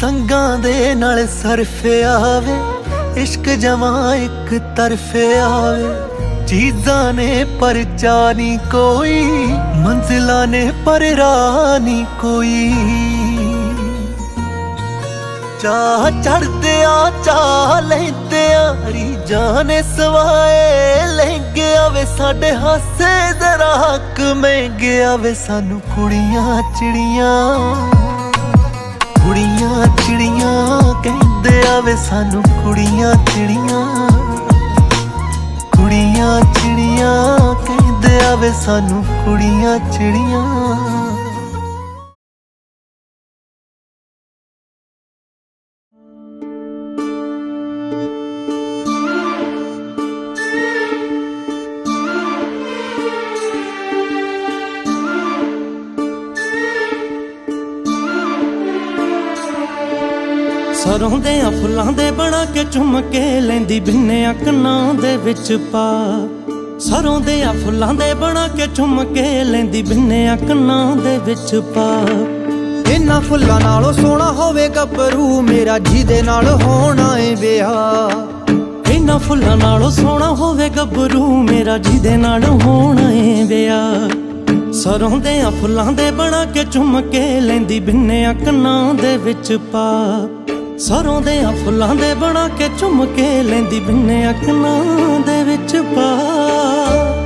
ਸੰਗਾਂ ਦੇ ਨਾਲ ਸਰਫਿਆ ਵੇ ਇਸ਼ਕ ਜਮਾ ਇੱਕ ਤਰਫਿਆ ਵੇ ਚੀਜ਼ਾਂ ਨੇ ਪਰਚਾ ਨਹੀਂ ਕੋਈ, ਮੰਜ਼ਿਲਾਂ ਨੇ ਪਰ ਰਾਹ ਕੋਈ। ਚਾਹ ਚੜਦੇ ਆ ਚਾਹ ਲੈਂਦੇ ਆ ਰੀ ਜਾਨੇ ਸਵਾਏ ਲਹਿੰਗੇ ਆਵੇ ਸਾਡੇ ਹਾਸੇ, ਜ਼ਰਾ ਹੱਕ ਮਹਿੰਗੇ ਆਵੇ ਸਾਨੂੰ ਕੁੜੀਆਂ ਚਿੜੀਆਂ। ਕੁੜੀਆਂ ਚਿੜੀਆਂ ਕਹਿੰਦੇ ਆਵੇ ਸਾਨੂੰ ਕੁੜੀਆਂ ਚਿੜੀਆਂ। ਕੁੜੀਆਂ ਚਿੜੀਆਂ ਕਹਿੰਦੇ ਆਵੇ ਸਾਨੂੰ ਕੁੜੀਆਂ ਚਿੜੀਆਂ। ਸਰੋਂ ਦੇ ਫੁੱਲਾਂ ਦੇ ਬਣਾ ਕੇ ਚੁੰਮ ਕੇ ਲੈਂਦੀ ਬਿੰਨਿਆ ਕੰਨਾਂ ਦੇ ਵਿੱਚ ਪਾ। ਸਰੋਂ ਦੇ ਫੁੱਲਾਂ ਦੇ ਬਣਾ ਕੇ ਚੁੰਮ ਕੇ ਲੈਂਦੀ ਬਿੰਨਿਆ ਕੰਨਾਂ ਦੇ ਵਿੱਚ ਪਾ। ਇਹਨਾਂ ਫੁੱਲਾਂ ਨਾਲੋਂ ਸੋਹਣਾ ਹੋਵੇ ਗੱਭਰੂ, ਮੇਰਾ ਜਿਹਦੇ ਨਾਲ ਹੋਣਾ ਏ ਵਿਆਹ। ਇਹਨਾਂ ਫੁੱਲਾਂ ਨਾਲੋਂ ਸੋਹਣਾ ਹੋਵੇ ਗੱਭਰੂ, ਮੇਰਾ ਜਿਹਦੇ ਨਾਲ ਹੋਣਾ ਏ ਵਿਆਹ। ਸਰੋਂ ਦੇ ਫੁੱਲਾਂ ਦੇ ਬਣਾ ਕੇ ਚੁੰਮ ਕੇ ਲੈਂਦੀ ਬਿੰਨਿਆ ਕੰਨਾਂ ਦੇ ਵਿੱਚ ਪਾ। ਸਰੋਂ ਦੇ ਆ ਫੁੱਲਾਂ ਦੇ ਬਣਾ ਕੇ ਚੁੰਮ ਕੇ ਲੈਂਦੀ ਬਿੰਨੇ ਕੰਨਾਂ ਦੇ ਵਿੱਚ ਪਾ।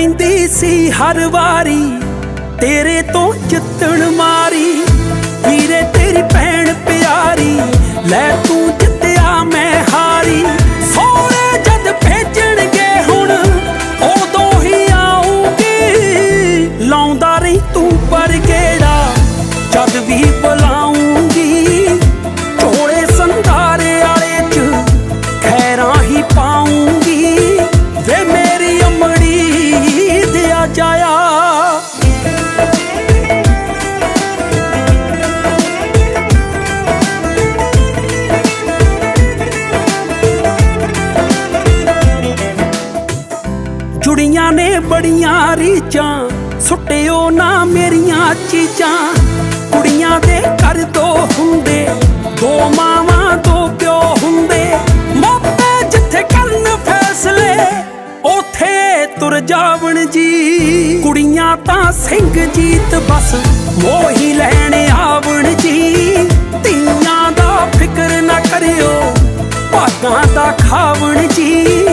ਲੜ ਸੀ ਹਰ ਵਾਰੀ, ਤੇਰੇ ਤੋਂ ਜਿੱਤਣ ਮਾਰੀ। ਵੀਰੇ, ਤੇਰੀ ਭੈਣ ਪਿਆਰੀ, ਲੈ ਤੂੰ ਜਿੱਤਿਆ ਮੈਂ ਹਾਰੀ। ਸੁਣੀਆਂ ਨੇ ਬੜੀਆਂ ਰੀਚਾਂ ਸੁੱਟਿਓ ਨਾ ਮੇਰੀਆਂ ਚੀਜ਼ਾਂ। ਕੁੜੀਆਂ ਦੇ ਘਰ ਦੋ ਹੁੰਦੇ, ਦੋ ਮਾਵਾਂ ਤੋਂ ਪਿਓ ਹੁੰਦੇ। ਮਾਪੇ ਜਿੱਥੇ ਕਰਨ ਫੈਸਲੇ, ਉਥੇ ਤੁਰ ਜਾਵਣ ਜੀ। ਕੁੜੀਆਂ ਤਾਂ ਸਿੰਘ ਜੀਤ ਬਸ, ਮੋਹੀ ਲੈਣ ਆਵਣ ਜੀ। ਤੀਆਂ ਦਾ ਫਿਕਰ ਨਾ ਕਰਿਓ, ਭਾਗਾਂ ਦਾ ਖਾਵਣ ਜੀ।